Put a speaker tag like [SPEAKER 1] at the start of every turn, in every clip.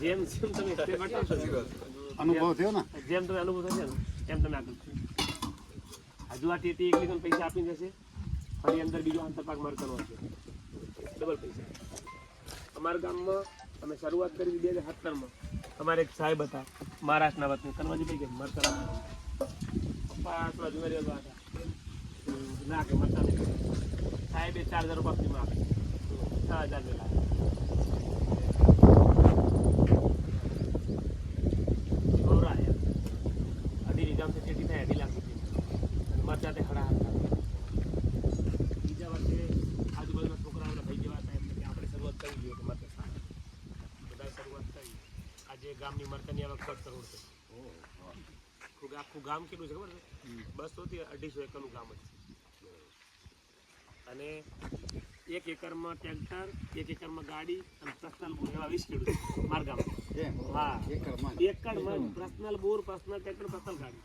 [SPEAKER 1] જેમ જેમ તમે
[SPEAKER 2] અનુભવ થયો ને?
[SPEAKER 1] જેમ તમે અનુભવ થશે ને એમ તમે આગળ હજુ આ ટેટી એકલી તમને પૈસા આપી જશે ફરી અંદર બીજો આંતરપાક માર કરવો છે. ડબલ પૈસા. અમારા ગામમાં અમે શરૂઆત કરી બે હજાર સત્તરમાં. અમારે એક સાહેબ હતા મહારાષ્ટ્રના વતની. કનવાજીભાઈ કે મરતરા પપ્પા થોડા જુમેરી હતા. ના કે મરતા સાહેબે ચાર હજાર રૂપિયા આપે છ હજાર પેલા ગૌરાયા અઢી વીઘામાંથી ખેતી થાય અઢી લાખ રૂપિયા અને મરચા તે હડા હતા બીજા વર્ષે આજુબાજુના છોકરાઓના ભાઈ જેવા હતા એમને કે આપણે શરૂઆત કરી જોઈએ સારા બધાએ શરૂઆત કરી આજે ગામની મરચાની આવક દસ કરોડ છે આખું ગામ કેટલું છે ખબર છે? બસો થી અઢીસો એકરનું ગામ જ છે અને એક એકરમાં ટ્રેક્ટર એક એકરમાં ગાડી અને પર્સનલ બોર એવા વીસ ખેડૂત. મારા ગામમાં. હા.
[SPEAKER 2] એકરમાં
[SPEAKER 1] personal bore personal tractor personal ગાડી.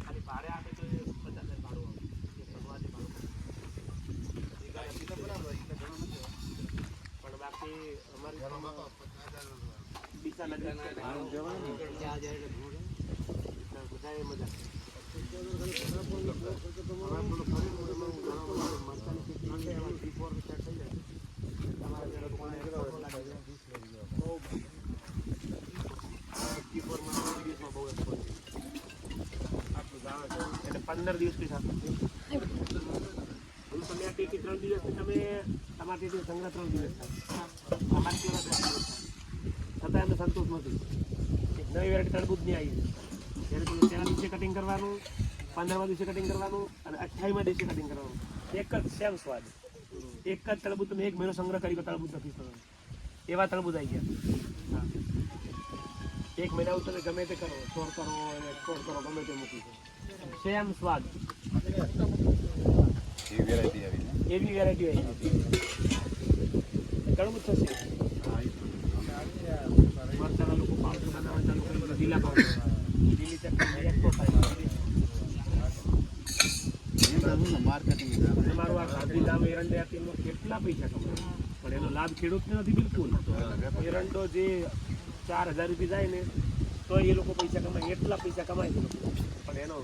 [SPEAKER 1] ખાલી ભાડે આપે તો એ પચાસ હજાર ભાડું આવે. એ ભગવાને ભાડું આપે. પણ બાકી અમારી ગામમાં ડીસા નજીક છે. બધાએ મજા એટલે પંદર દિવસથી સાથે તમે આ ટીટી ત્રણ દિવસ તમે તમારા સંગ્રહ ત્રણ દિવસ થાય અમારે કેવા ત્રણ દિવસ થાય છતાં એમને સંતોષ નથી એક નવી વેરાયટી તરબૂજની આવી છે ત્યારે તમે તેના દિવસે કટિંગ કરવાનું પંદરમા દિવસે કટિંગ કરવાનું અને અઠ્યાવીસમાં દિવસે કટિંગ કરવાનું એક જ સેમ સ્વાદ એક જ તળબૂત તમે એક મહિનો સંગ્રહ કરી તળબૂજ નથી થવાનું એવા તળબૂજ આવી ગયા હા. એક મહિના તમે ગમે તે કરો છોડ કરો અને છોડ કરો ગમે તે મૂકી દો સેમ સ્વાદ
[SPEAKER 2] એવી વેરાયટી આવી
[SPEAKER 1] એવી વેરાયટી આવી ઘણું બધું થશે. મરચાના લોકો પાવડર બનાવવા ચાલુ કરી દીધા, લીલા પાવડર લીલી થાય.
[SPEAKER 2] એમ તો શું ને માર્કેટિંગ
[SPEAKER 1] તમારું આ ગાંધીધામ કેટલા પૈસા કમાય? પણ એનો લાભ ખેડૂતને નથી બિલકુલ. એરંડો જે ચાર હજાર રૂપિયા જાય ને તો એ લોકો પૈસા કમાય એટલા પૈસા કમાય છે પણ એનો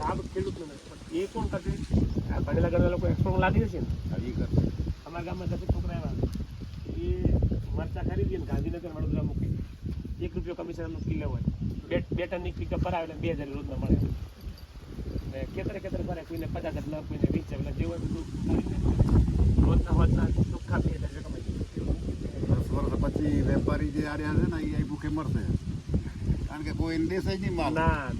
[SPEAKER 1] લાભ ખેડૂતને નથી. પણ એ કોણ કરશે? ભણેલા ગણેલા લોકો એક્સપોર્ટ લાદી છે ને? અમારા ગામમાં દસ છોકરા એવા. એ મરચા ખરીદી ને ગાંધીનગર વડોદરા મૂકી એક રૂપિયો કમિશન એમનું કિલો હોય. બે બે ટનની પિકઅપ પર એટલે બે હજાર રોજના મળે. ને ખેતરે ખેતરે ભરે કોઈને પચાસ હજાર કોઈને વીસ હજાર જેવું હોય બધું રોજના રોજના ચોખ્ખા બે હજાર કમાઈ
[SPEAKER 2] પછી વેપારી જે આર્યા છે ને એ ભૂખે મરશે. કારણ કે કોઈ દેશ જ નહીં માલ.
[SPEAKER 1] ના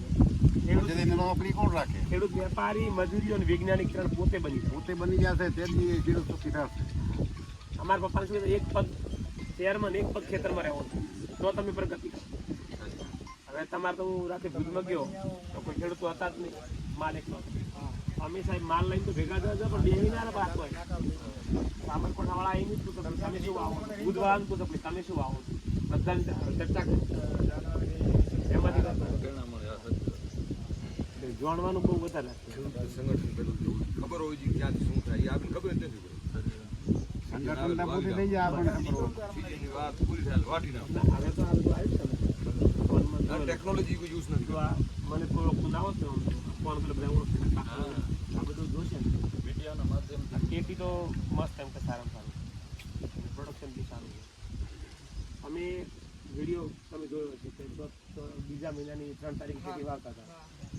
[SPEAKER 2] નોકરી કોણ રાખે?
[SPEAKER 1] ખેડૂત વેપારી મજૂરીઓ અને વૈજ્ઞાનિક પોતે બની
[SPEAKER 2] પોતે બની જશે તે જ ખેડૂત સુખી થશે
[SPEAKER 1] અમારા પપ્પાને શું એક પગ શહેરમાં એક પગ ખેતરમાં રહેવો તો તમે પ્રગતિ હવે તમારે તો હું રાતે ભુજમાં ગયો તો કોઈ ખેડૂતો હતા જ નહીં. માલ એકલો. અમે સાહેબ માલ લઈને તો ભેગા થયા પણ બેહીને ના બાદ હોય. સામરકોટા વાળા આવી નહીં તો તમે શું આવો પૂછો, ભાઈ તમે શું આવો બધાને ચર્ચા કરી. એમાંથી જાણવાનું બહુ વધારે
[SPEAKER 3] સંગઠન ખબર હોય છે ક્યાંથી શું થાય. એ આપણને ખબર નથી ટેકનોલોજી યુઝ નથી
[SPEAKER 1] મને ફોન પેલા બધા આ બધું જોશે ને આ કેટી તો મસ્ત એમ કે સારામાં સારું પ્રોડક્શન સારું અમે વીડિયો તમે જોયો છે કે બીજા મહિનાની ત્રણ તારીખ ખેતી વાવતા હતા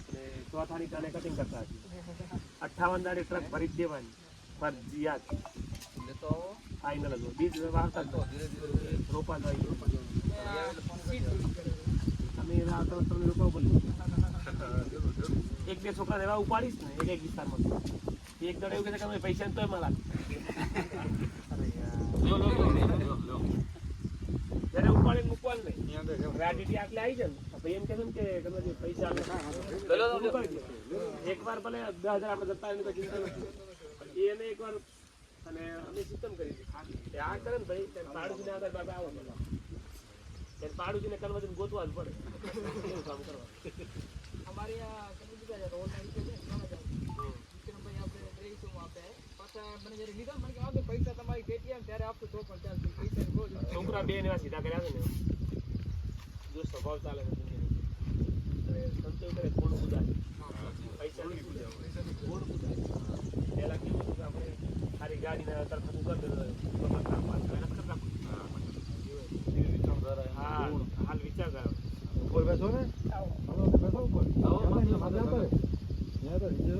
[SPEAKER 1] અને ચોથાની ત્રણે કટિંગ કરતા હતા અઠ્ઠાવન તારીખ ટ્રક ભરી જ દેવાની ફરજિયાત ફાઇનલ હતું. બીજ વાવતા. રોપા થાય અમે એવા ત્રણ ત્રણ રોપા બોલીએ. એક બે છોકરા એવા ઉપાડીશ ને એક એક વિસ્તારમાં. એક દળ એવું કહે છે કે અમે પૈસા તોય મારા. જ્યારે ઉપાડીને મૂકવાનું નહીં. આટલે આવી જાય ને તો ભાઈ એમ કહે કે તમે જે પૈસા એક. એકવાર ભલે દસ હજાર આપણે જતા એને કોઈ ચિંતા નથી. એને એકવાર અને અમે સિસ્ટમ કરી હતી આ કરે ને ભાઈ ત્યારે પાડોશીને આગળ બાબા આવો ત્યારે પાડોશીને કરવાથી ગોતવા જ પડે. એવું કામ કરવા.
[SPEAKER 4] અમારે આ કન્વર્ઝન રોડ વિક્રમભાઈ આપણે રહીશું પાછા મને જયારે લીધા મને આપણે પૈસા તમારી કેટીએમ ત્યારે આપશું તો પણ ચાલશે. પૈસા
[SPEAKER 5] છોકરા બે એવા સીધા કર્યા છે ને. જો સ્વભાવ ચાલે છે સંતોષ કરે ગુણ પૈસા ગુણ પૂજા પહેલાં કેવું હતું આપણે સારી ગાડીના કરી દેતા બધા કામ પાસ કરે. નથી કરતા. હા હાલ વિચાર કર્યો
[SPEAKER 1] ઉપર બેસો ને બેસો ઉપર. ત્યાં તો મજા આવે. ત્યાં તો નીચે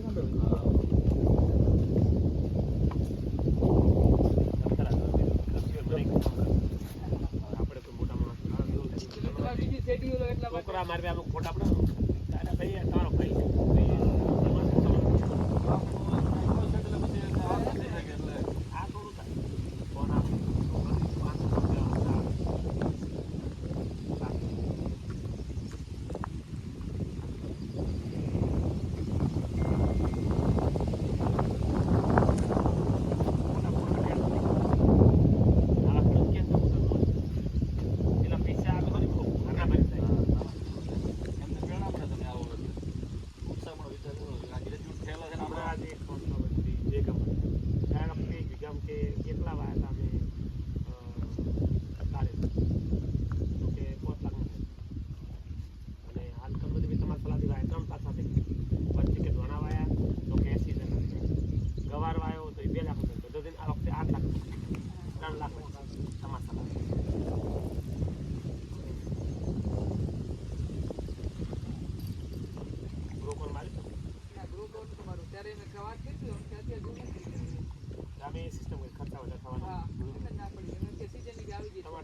[SPEAKER 1] છે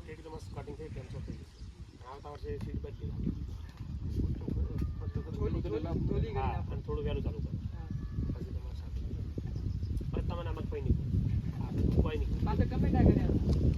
[SPEAKER 5] એકદમ જ કટિંગ થઈ કેન્સર થઈ ગયું. આવતા વર્ષે સીટ બદલી
[SPEAKER 4] નાખી હા પણ થોડું વહેલું ચાલુ કરો.
[SPEAKER 5] પછી
[SPEAKER 4] તમારે
[SPEAKER 5] સાથે પણ તમને આમાં કંઈ નહીં. કોઈ નહીં.